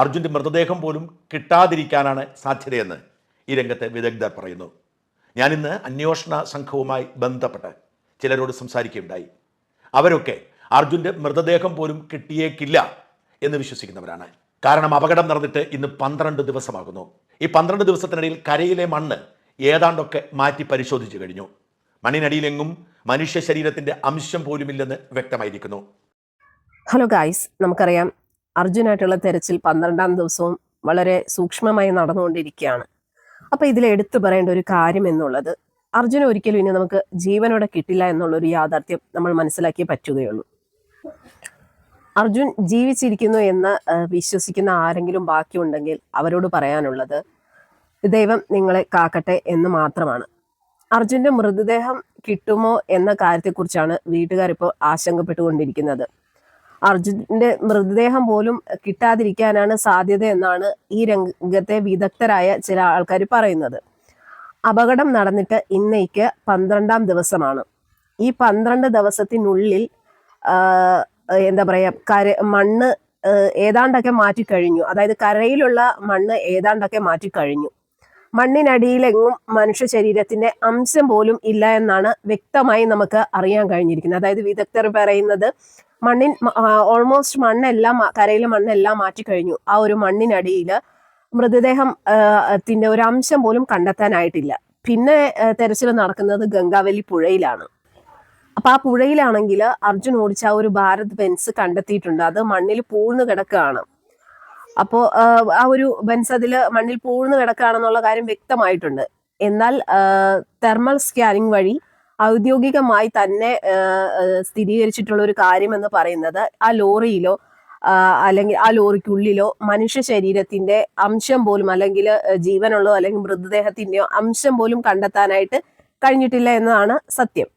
അർജുന്റെ മൃതദേഹം പോലും കിട്ടാതിരിക്കാനാണ് സാധ്യതയെന്ന് ഈ രംഗത്തെ വിദഗ്ധർ പറയുന്നു. ഞാനിന്ന് അന്വേഷണ സംഘവുമായി ബന്ധപ്പെട്ട് ചിലരോട് സംസാരിക്കുകയുണ്ടായി. അവരൊക്കെ അർജുന്റെ മൃതദേഹം പോലും കിട്ടിയേക്കില്ല എന്ന് വിശ്വസിക്കുന്നവരാണ്. കാരണം അപകടം നടന്നിട്ട് ഇന്ന് പന്ത്രണ്ട് ദിവസമാകുന്നു. ഈ പന്ത്രണ്ട് ദിവസത്തിനിടയിൽ കരയിലെ മണ്ണ് ഏതാണ്ടൊക്കെ മാറ്റി പരിശോധിച്ചു കഴിഞ്ഞു. മണ്ണിനടിയിലെങ്ങും മനുഷ്യ ശരീരത്തിന്റെ അംശം പോലുമില്ലെന്ന് വ്യക്തമായിരിക്കുന്നു. ഹലോ ഗായ്സ് നമുക്കറിയാം അർജുനായിട്ടുള്ള തെരച്ചിൽ പന്ത്രണ്ടാം ദിവസവും വളരെ സൂക്ഷ്മമായി നടന്നുകൊണ്ടിരിക്കുകയാണ്. അപ്പൊ ഇതിൽ എടുത്തു പറയേണ്ട ഒരു കാര്യം എന്നുള്ളത് അർജുന ഒരിക്കലും ഇനി നമുക്ക് ജീവനോടെ കിട്ടില്ല എന്നുള്ളൊരു യാഥാർത്ഥ്യം നമ്മൾ മനസ്സിലാക്കിയേ പറ്റുകയുള്ളൂ. അർജുൻ ജീവിച്ചിരിക്കുന്നു എന്ന് വിശ്വസിക്കുന്ന ആരെങ്കിലും ബാക്കിയുണ്ടെങ്കിൽ അവരോട് പറയാനുള്ളത് ദൈവം നിങ്ങളെ കാക്കട്ടെ എന്ന് മാത്രമാണ്. അർജുന്റെ മൃതദേഹം കിട്ടുമോ എന്ന കാര്യത്തെക്കുറിച്ചാണ് വീട്ടുകാർ ഇപ്പോൾ ആശങ്കപ്പെട്ടുകൊണ്ടിരിക്കുന്നത്. അർജുന്റെ മൃതദേഹം പോലും കിട്ടാതിരിക്കാനാണ് സാധ്യത എന്നാണ് ഈ രംഗത്തെ വിദഗ്ധരായ ചില ആൾക്കാർ പറയുന്നത്. അപകടം നടന്നിട്ട് ഇന്നേക്ക് പന്ത്രണ്ടാം ദിവസമാണ്. ഈ പന്ത്രണ്ട് ദിവസത്തിനുള്ളിൽ എന്താ പറയാ കര മണ്ണ് ഏതാണ്ടൊക്കെ മാറ്റിക്കഴിഞ്ഞു. അതായത് കരയിലുള്ള മണ്ണ് ഏതാണ്ടൊക്കെ മാറ്റിക്കഴിഞ്ഞു. മണ്ണിനടിയിലെങ്ങും മനുഷ്യ ശരീരത്തിന്റെ അംശം പോലും ഇല്ല എന്നാണ് വ്യക്തമായി നമുക്ക് അറിയാൻ കഴിഞ്ഞിരിക്കുന്നത്. അതായത് വിദഗ്ധർ പറയുന്നത് മണ്ണിൻ ഓൾമോസ്റ്റ് മണ്ണെല്ലാം കരയിലെ മണ്ണെല്ലാം മാറ്റി കഴിഞ്ഞു. ആ ഒരു മണ്ണിനടിയിൽ മൃതദേഹം ത്തിന്റെ ഒരു അംശം പോലും കണ്ടെത്താനായിട്ടില്ല. പിന്നെ തെരച്ചിൽ നടക്കുന്നത് ഗംഗാവലി പുഴയിലാണ്. അപ്പൊ ആ പുഴയിലാണെങ്കിൽ അർജുൻ ഓടിച്ച ആ ഒരു ഭാരത് ബെൻസ് കണ്ടെത്തിയിട്ടുണ്ട്. അത് മണ്ണിൽ പൂഴ്ന്നു കിടക്കുകയാണ്. അപ്പോൾ ആ ഒരു ബെൻസ് അതിൽ മണ്ണിൽ പൂഴ്ന്നു കിടക്കുകയാണെന്നുള്ള കാര്യം വ്യക്തമായിട്ടുണ്ട്. എന്നാൽ തെർമൽ സ്കാനിങ് വഴി ഔദ്യോഗികമായി തന്നെ സ്ഥിരീകരിച്ചിട്ടുള്ള ഒരു കാര്യം എന്ന് പറയുന്നത് ആ ലോറിയിലോ അല്ലെങ്കിൽ ആ ലോറിക്കുള്ളിലോ മനുഷ്യ ശരീരത്തിന്റെ അംശം പോലും അല്ലെങ്കിൽ ജീവനുള്ളോ അല്ലെങ്കിൽ മൃതദേഹത്തിന്റെയോ അംശം പോലും കണ്ടെത്താനായിട്ട് കഴിഞ്ഞിട്ടില്ല എന്നതാണ് സത്യം.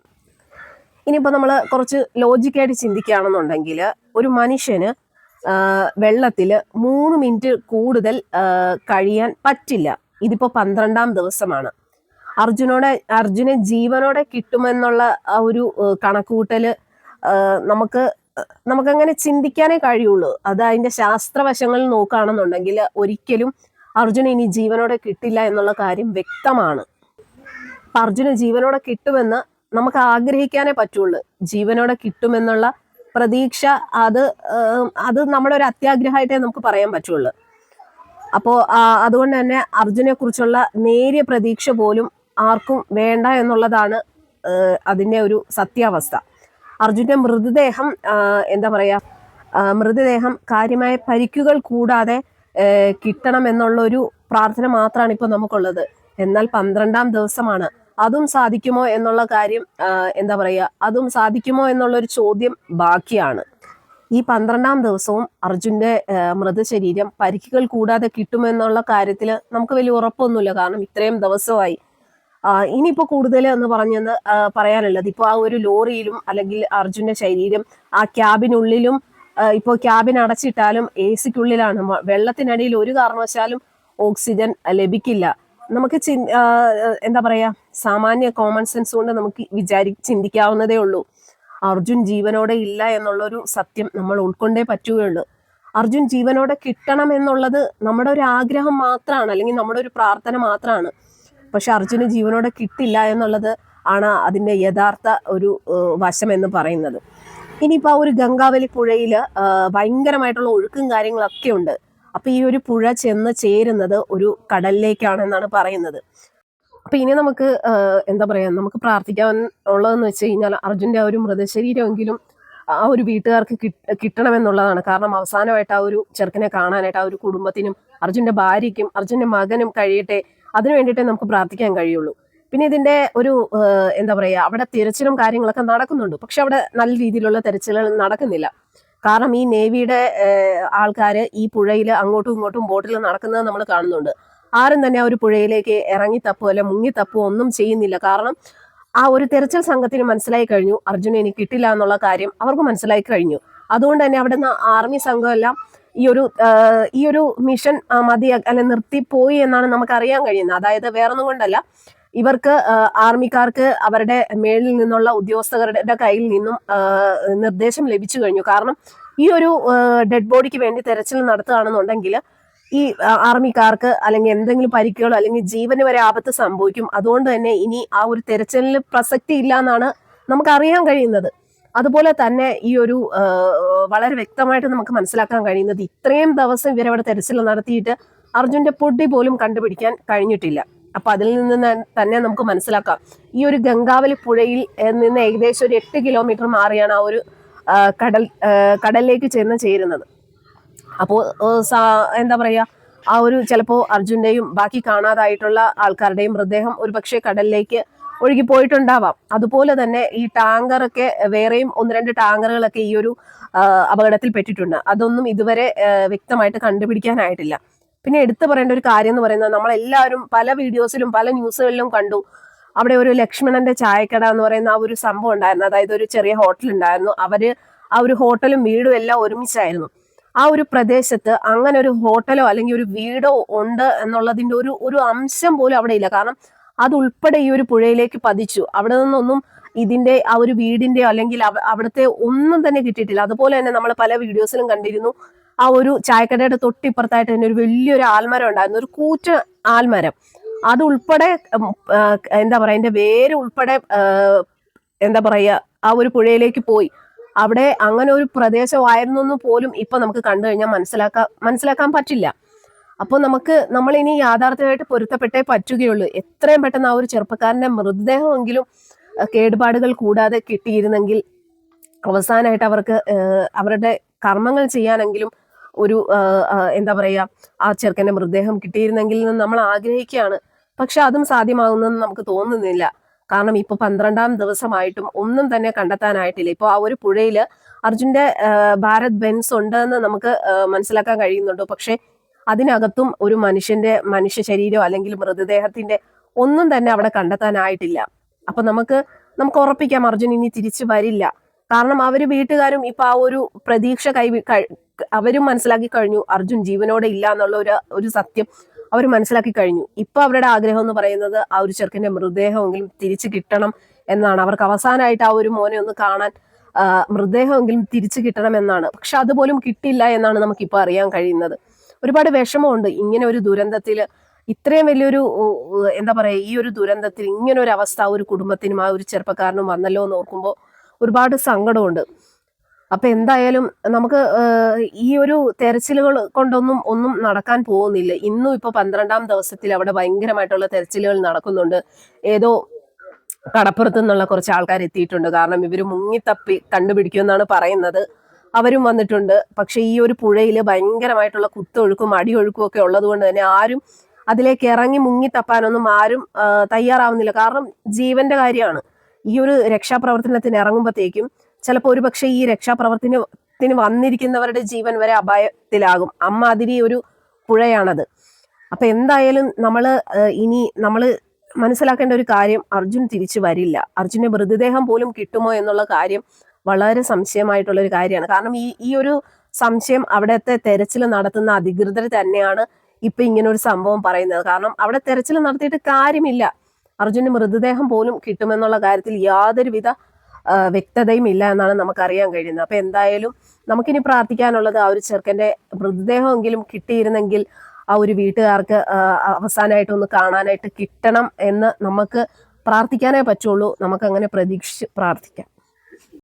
ഇനിയിപ്പോൾ നമ്മൾ കുറച്ച് ലോജിക്കായിട്ട് ചിന്തിക്കുകയാണെന്നുണ്ടെങ്കിൽ ഒരു മനുഷ്യന് വെള്ളത്തിൽ മൂന്ന് മിനിറ്റ് കൂടുതൽ കഴിയാൻ പറ്റില്ല. ഇതിപ്പോൾ പന്ത്രണ്ടാം ദിവസമാണ്. അർജുനോടെ അർജുനെ ജീവനോടെ കിട്ടുമെന്നുള്ള ആ ഒരു കണക്കുകൂട്ടൽ നമുക്ക് നമുക്കങ്ങനെ ചിന്തിക്കാനേ കഴിയുള്ളൂ. അത് അതിന്റെ ശാസ്ത്രവശങ്ങളിൽ നോക്കുകയാണെന്നുണ്ടെങ്കിൽ ഒരിക്കലും അർജുന ഇനി ജീവനോടെ കിട്ടില്ല എന്നുള്ള കാര്യം വ്യക്തമാണ്. അർജുന ജീവനോടെ കിട്ടുമെന്ന് നമുക്ക് ആഗ്രഹിക്കാനേ പറ്റുള്ളൂ. ജീവനോടെ കിട്ടുമെന്നുള്ള പ്രതീക്ഷ അത് അത് നമ്മുടെ ഒരു അത്യാഗ്രഹമായിട്ടേ നമുക്ക് പറയാൻ പറ്റുള്ളൂ. അപ്പോൾ അതുകൊണ്ട് തന്നെ അർജുനെ കുറിച്ചുള്ള നേരിയ പ്രതീക്ഷ പോലും ആർക്കും വേണ്ട എന്നുള്ളതാണ് അതിന്റെ ഒരു സത്യാവസ്ഥ. അർജുന്റെ മൃതദേഹം എന്താ പറയാ ആ, മൃതദേഹം കാര്യമായ പരിക്കുകൾ കൂടാതെ ആ, കിട്ടണം എന്നുള്ള ഒരു പ്രാർത്ഥന മാത്രമാണ് ഇപ്പോൾ നമുക്കുള്ളത്. എന്നാൽ പന്ത്രണ്ടാം ദിവസമാണ്. അതും സാധിക്കുമോ എന്നുള്ള കാര്യം എന്താ പറയുക അതും സാധിക്കുമോ എന്നുള്ള ഒരു ചോദ്യം ബാക്കിയാണ്. ഈ പന്ത്രണ്ടാം ദിവസവും അർജുന്റെ ആ, മൃതശരീരം പരിക്കുകൾ കൂടാതെ കിട്ടുമെന്നുള്ള കാര്യത്തിൽ നമുക്ക് വലിയ ഉറപ്പൊന്നുമില്ല. കാരണം ഇത്രയും ദിവസമായി ഇനിയിപ്പോ കൂടുതൽ എന്ന് പറഞ്ഞെന്ന് പറയാനുള്ളത്. ഇപ്പോൾ ആ ഒരു ലോറിയിലും അല്ലെങ്കിൽ അർജുന്റെ ശരീരം ആ ക്യാബിനുള്ളിലും ഇപ്പൊ ക്യാബിൻ അടച്ചിട്ടാലും എ സിക്കുള്ളിലാണ് വെള്ളത്തിനടിയിൽ ഒരു കാരണവശാലും ഓക്സിജൻ ലഭിക്കില്ല. നമുക്ക് ചി എന്താ പറയാ സാമാന്യ കോമൺ സെൻസ് കൊണ്ട് നമുക്ക് വിചാരി ചിന്തിക്കാവുന്നതേ ഉള്ളൂ. അർജുൻ ജീവനോടെ ഇല്ല എന്നുള്ളൊരു സത്യം നമ്മൾ ഉൾക്കൊണ്ടേ പറ്റുകയുള്ളൂ. അർജുൻ ജീവനോടെ കിട്ടണം എന്നുള്ളത് നമ്മുടെ ഒരു ആഗ്രഹം മാത്രമാണ് അല്ലെങ്കിൽ നമ്മുടെ ഒരു പ്രാർത്ഥന മാത്രമാണ് പക്ഷെ അർജുന് ജീവനോടെ കിട്ടില്ല എന്നുള്ളത് ആണ് അതിന്റെ യഥാർത്ഥ ഒരു വശം എന്ന് പറയുന്നത്. ഇനിയിപ്പോൾ ആ ഒരു ഗംഗാവലി പുഴയിൽ ഭയങ്കരമായിട്ടുള്ള ഒഴുക്കും കാര്യങ്ങളൊക്കെ ഉണ്ട്. അപ്പം ഈ ഒരു പുഴ ചെന്ന് ചേരുന്നത് ഒരു കടലിലേക്കാണെന്നാണ് പറയുന്നത്. അപ്പം ഇനി നമുക്ക് എന്താ പറയുക നമുക്ക് പ്രാർത്ഥിക്കാൻ ഉള്ളതെന്ന് വെച്ച് കഴിഞ്ഞാൽ അർജുന്റെ ആ ഒരു മൃതശരീരമെങ്കിലും ആ ഒരു വീട്ടുകാർക്ക് കിട്ട- കിട്ടണമെന്നുള്ളതാണ്. കാരണം അവസാനമായിട്ട് ആ ഒരു ചെറുക്കനെ കാണാനായിട്ട് ആ ഒരു കുടുംബത്തിനും അർജുന്റെ ഭാര്യയ്ക്കും അർജുന്റെ മകനും കഴിയട്ടെ അതിനു വേണ്ടിയിട്ടേ നമുക്ക് പ്രാർത്ഥിക്കാൻ കഴിയുള്ളൂ. പിന്നെ ഇതിന്റെ ഒരു എന്താ പറയുക അവിടെ തിരച്ചിലും കാര്യങ്ങളൊക്കെ നടക്കുന്നുണ്ട്. പക്ഷെ അവിടെ നല്ല രീതിയിലുള്ള തിരച്ചിലുകൾ നടക്കുന്നില്ല. കാരണം ഈ നേവിയുടെ ആൾക്കാർ ഈ പുഴയിൽ അങ്ങോട്ടും ഇങ്ങോട്ടും ബോട്ടിൽ നടക്കുന്നത് നമ്മൾ കാണുന്നുണ്ട്. ആരും തന്നെ ആ ഒരു പുഴയിലേക്ക് ഇറങ്ങി തപ്പോ അല്ലെ മുങ്ങി തപ്പോ ഒന്നും ചെയ്യുന്നില്ല. കാരണം ആ ഒരു തെരച്ചിൽ സംഘത്തിന് മനസ്സിലായി കഴിഞ്ഞു. അർജുന എനിക്ക് കിട്ടില്ല എന്നുള്ള കാര്യം അവർക്ക് മനസ്സിലായി കഴിഞ്ഞു. അതുകൊണ്ട് തന്നെ അവിടെ നിന്ന് ആർമി സംഘമെല്ലാം ഈ ഒരു ഈ ഒരു മിഷൻ മതി അല്ലെ നിർത്തിപ്പോയി എന്നാണ് നമുക്ക് അറിയാൻ കഴിയുന്നത്. അതായത് വേറൊന്നും കൊണ്ടല്ല. ഇവർക്ക് ആർമിക്കാർക്ക് അവരുടെ മേളിൽ നിന്നുള്ള ഉദ്യോഗസ്ഥരുടെ കയ്യിൽ നിന്നും നിർദ്ദേശം ലഭിച്ചു കഴിഞ്ഞു. കാരണം ഈ ഒരു ഡെഡ് ബോഡിക്ക് വേണ്ടി തെരച്ചിൽ നടത്തുകയാണെന്നുണ്ടെങ്കിൽ ഈ ആർമിക്കാർക്ക് അല്ലെങ്കിൽ എന്തെങ്കിലും പരിക്കുകളോ അല്ലെങ്കിൽ ജീവന് വരെ ആപത്ത് സംഭവിക്കും. അതുകൊണ്ട് തന്നെ ഇനി ആ ഒരു തെരച്ചിലിന് പ്രസക്തി ഇല്ല എന്നാണ് നമുക്ക് അറിയാൻ കഴിയുന്നത്. അതുപോലെ തന്നെ ഈ ഒരു വളരെ വ്യക്തമായിട്ട് നമുക്ക് മനസ്സിലാക്കാൻ കഴിയുന്നത് ഇത്രയും ദിവസം ഇവരവിടെ തെരച്ചിൽ നടത്തിയിട്ട് അർജുന്റെ പൊടി പോലും കണ്ടുപിടിക്കാൻ കഴിഞ്ഞിട്ടില്ല. അപ്പൊ അതിൽ നിന്ന് തന്നെ നമുക്ക് മനസ്സിലാക്കാം. ഈ ഒരു ഗംഗാവലി പുഴയിൽ നിന്ന് ഏകദേശം ഒരു എട്ട് കിലോമീറ്റർ മാറിയാണ് ആ ഒരു കടൽ കടലിലേക്ക് ചെന്ന് ചേരുന്നത്. അപ്പോൾ എന്താ പറയാ ആ ഒരു ചിലപ്പോൾ അർജുന്റെയും ബാക്കി കാണാതായിട്ടുള്ള ആൾക്കാരുടെയും മൃതദേഹം ഒരുപക്ഷെ കടലിലേക്ക് ഒഴുകി പോയിട്ടുണ്ടാവാം. അതുപോലെ തന്നെ ഈ ടാങ്കറൊക്കെ വേറെയും ഒന്ന് രണ്ട് ടാങ്കറുകളൊക്കെ ഈ ഒരു അപകടത്തിൽ പെട്ടിട്ടുണ്ട്. അതൊന്നും ഇതുവരെ വ്യക്തമായിട്ട് കണ്ടുപിടിക്കാനായിട്ടില്ല. പിന്നെ എടുത്തു പറയേണ്ട ഒരു കാര്യം എന്ന് പറയുന്നത് നമ്മളെല്ലാവരും പല വീഡിയോസിലും പല ന്യൂസുകളിലും കണ്ടു. അവിടെ ഒരു ലക്ഷ്മണന്റെ ചായക്കട എന്ന് പറയുന്ന ആ ഒരു സംഭവം ഉണ്ടായിരുന്നു. അതായത് ഒരു ചെറിയ ഹോട്ടൽ ഉണ്ടായിരുന്നു. അവർ ആ ഒരു ഹോട്ടലും വീടും എല്ലാം ഒരുമിച്ചായിരുന്നു. ആ ഒരു പ്രദേശത്ത് അങ്ങനെ ഒരു ഹോട്ടലോ അല്ലെങ്കിൽ ഒരു വീടോ ഉണ്ട് എന്നുള്ളതിന്റെ ഒരു ഒരു അംശം പോലും അവിടെ ഇല്ല. കാരണം അതുൾപ്പെടെ ഈ ഒരു പുഴയിലേക്ക് പതിച്ചു. അവിടെ നിന്നൊന്നും ഇതിന്റെ ആ ഒരു വീടിന്റെയോ അല്ലെങ്കിൽ അവ- അവിടുത്തെ ഒന്നും തന്നെ കിട്ടിയിട്ടില്ല. അതുപോലെ തന്നെ നമ്മൾ പല വീഡിയോസിലും കണ്ടിരുന്നു ആ ഒരു ചായക്കടയുടെ തൊട്ടിപ്പുറത്തായിട്ട് തന്നെ ഒരു വലിയൊരു ആൽമരം ഉണ്ടായിരുന്നു. ഒരു കൂറ്റ ആൽമരം. അത് ഉൾപ്പെടെ എന്താ പറയാ അതിന്റെ വേര് ഉൾപ്പെടെ എന്താ പറയാ ആ ഒരു പുഴയിലേക്ക് പോയി. അവിടെ അങ്ങനെ ഒരു പ്രദേശമായിരുന്നു പോലും ഇപ്പൊ നമുക്ക് കണ്ടു കഴിഞ്ഞാൽ മനസ്സിലാക്കാൻ മനസ്സിലാക്കാൻ പറ്റില്ല. അപ്പോൾ നമുക്ക് നമ്മൾ ഇനി യാഥാർത്ഥ്യമായിട്ട് പൊരുത്തപ്പെട്ടേ പറ്റുകയുള്ളൂ. എത്രയും പെട്ടെന്ന് ആ ഒരു ചെറുപ്പക്കാരന്റെ മൃതദേഹമെങ്കിലും കേടുപാടുകൾ കൂടാതെ കിട്ടിയിരുന്നെങ്കിൽ അവസാനമായിട്ട് അവർക്ക് അവരുടെ കർമ്മങ്ങൾ ചെയ്യാനെങ്കിലും ഒരു എന്താ പറയുക ആ ചെറുക്കന്റെ മൃതദേഹം കിട്ടിയിരുന്നെങ്കിൽ എന്ന് നമ്മൾ ആഗ്രഹിക്കുകയാണ്. പക്ഷെ അതും സാധ്യമാകുന്നെന്ന് നമുക്ക് തോന്നുന്നില്ല. കാരണം ഇപ്പൊ പന്ത്രണ്ടാം ദിവസമായിട്ടും ഒന്നും തന്നെ കണ്ടെത്താനായിട്ടില്ല. ഇപ്പോൾ ആ ഒരു പുഴയിൽ അർജുന്റെ ആഹ് ഭാരത് ബെൻസ് ഉണ്ടെന്ന് നമുക്ക് മനസ്സിലാക്കാൻ കഴിയുന്നുണ്ട്. പക്ഷെ അതിനകത്തും ഒരു മനുഷ്യന്റെ മനുഷ്യ ശരീരം അല്ലെങ്കിൽ മൃതദേഹത്തിന്റെ ഒന്നും തന്നെ അവിടെ കണ്ടെത്താനായിട്ടില്ല. അപ്പൊ നമുക്ക് നമുക്ക് ഉറപ്പിക്കാം അർജുൻ ഇനി തിരിച്ചു വരില്ല. കാരണം അവർ വീട്ടുകാരും ഇപ്പൊ ആ ഒരു പ്രതീക്ഷ കൈ അവരും മനസ്സിലാക്കി കഴിഞ്ഞു. അർജുൻ ജീവനോടെ ഇല്ല എന്നുള്ള ഒരു ഒരു സത്യം അവർ മനസ്സിലാക്കി കഴിഞ്ഞു. ഇപ്പൊ അവരുടെ ആഗ്രഹം എന്ന് പറയുന്നത് ആ ഒരു ചെറുക്കന്റെ മൃതദേഹമെങ്കിലും തിരിച്ചു കിട്ടണം എന്നാണ്. അവർക്ക് അവസാനമായിട്ട് ആ ഒരു മോനെ ഒന്ന് കാണാൻ മൃതദേഹമെങ്കിലും തിരിച്ചു കിട്ടണം എന്നാണ്. പക്ഷെ അതുപോലും കിട്ടില്ല എന്നാണ് നമുക്ക് ഇപ്പൊ അറിയാൻ കഴിയുന്നത്. ഒരുപാട് വിഷമമുണ്ട് ഇങ്ങനെ ഒരു ദുരന്തത്തിൽ. ഇത്രയും വലിയൊരു എന്താ പറയുക ഈ ഒരു ദുരന്തത്തിൽ ഇങ്ങനെ ഒരു അവസ്ഥ ഒരു കുടുംബത്തിനും ആ ഒരു ചെറുപ്പക്കാരനും വന്നല്ലോ എന്ന് ഓർക്കുമ്പോൾ ഒരുപാട് സങ്കടമുണ്ട്. അപ്പൊ എന്തായാലും നമുക്ക് ഈ ഒരു തെരച്ചിലുകൾ കൊണ്ടൊന്നും ഒന്നും നടക്കാൻ പോകുന്നില്ല. ഇന്നും ഇപ്പൊ പന്ത്രണ്ടാം ദിവസത്തിൽ അവിടെ ഭയങ്കരമായിട്ടുള്ള തെരച്ചിലുകൾ നടക്കുന്നുണ്ട്. ഏതോ കടപ്പുറത്ത് നിന്നുള്ള കുറച്ച് ആൾക്കാർ എത്തിയിട്ടുണ്ട്. കാരണം ഇവർ മുങ്ങിത്തപ്പി കണ്ടുപിടിക്കുമെന്നാണ് പറയുന്നത്. അവരും വന്നിട്ടുണ്ട്. പക്ഷെ ഈ ഒരു പുഴയിൽ ഭയങ്കരമായിട്ടുള്ള കുത്തൊഴുക്കും അടിയൊഴുക്കും ഒക്കെ ഉള്ളത് കൊണ്ട് തന്നെ ആരും അതിലേക്ക് ഇറങ്ങി മുങ്ങി തപ്പാനൊന്നും ആരും തയ്യാറാവുന്നില്ല. കാരണം ജീവന്റെ കാര്യമാണ്. ഈ ഒരു രക്ഷാപ്രവർത്തനത്തിന് ഇറങ്ങുമ്പോഴത്തേക്കും ചിലപ്പോൾ ഒരുപക്ഷെ ഈ രക്ഷാപ്രവർത്തനത്തിന് വന്നിരിക്കുന്നവരുടെ ജീവൻ വരെ അപായത്തിലാകും. അമ്മാതിരി ഒരു പുഴയാണത്. അപ്പൊ എന്തായാലും നമ്മൾ ഇനി നമ്മൾ മനസ്സിലാക്കേണ്ട ഒരു കാര്യം അർജുൻ തിരിച്ചു വരില്ല. അർജുന്റെ മൃതദേഹം പോലും കിട്ടുമോ എന്നുള്ള കാര്യം വളരെ സംശയമായിട്ടുള്ള ഒരു കാര്യമാണ്. കാരണം ഈ ഈ ഒരു സംശയം അവിടുത്തെ തെരച്ചിൽ നടത്തുന്ന അധികൃതർ തന്നെയാണ് ഇപ്പൊ ഇങ്ങനെ ഒരു സംഭവം പറയുന്നത്. കാരണം അവിടെ തെരച്ചിൽ നടത്തിയിട്ട് കാര്യമില്ല. അർജുന്റെ മൃതദേഹം പോലും കിട്ടുമെന്നുള്ള കാര്യത്തിൽ യാതൊരുവിധ വിധ വ്യക്തതയും ഇല്ല എന്നാണ് നമുക്കറിയാൻ കഴിയുന്നത്. അപ്പൊ എന്തായാലും നമുക്കിനി പ്രാർത്ഥിക്കാനുള്ളത് ആ ഒരു ചെറുക്കന്റെ മൃതദേഹമെങ്കിലും കിട്ടിയിരുന്നെങ്കിൽ ആ ഒരു വീട്ടുകാർക്ക് ആ, അവസാനമായിട്ട് ഒന്ന് കാണാനായിട്ട് കിട്ടണം എന്ന് നമുക്ക് പ്രാർത്ഥിക്കാനേ പറ്റുള്ളൂ. നമുക്ക് അങ്ങനെ പ്രതീക്ഷിച്ച് പ്രാർത്ഥിക്കാം.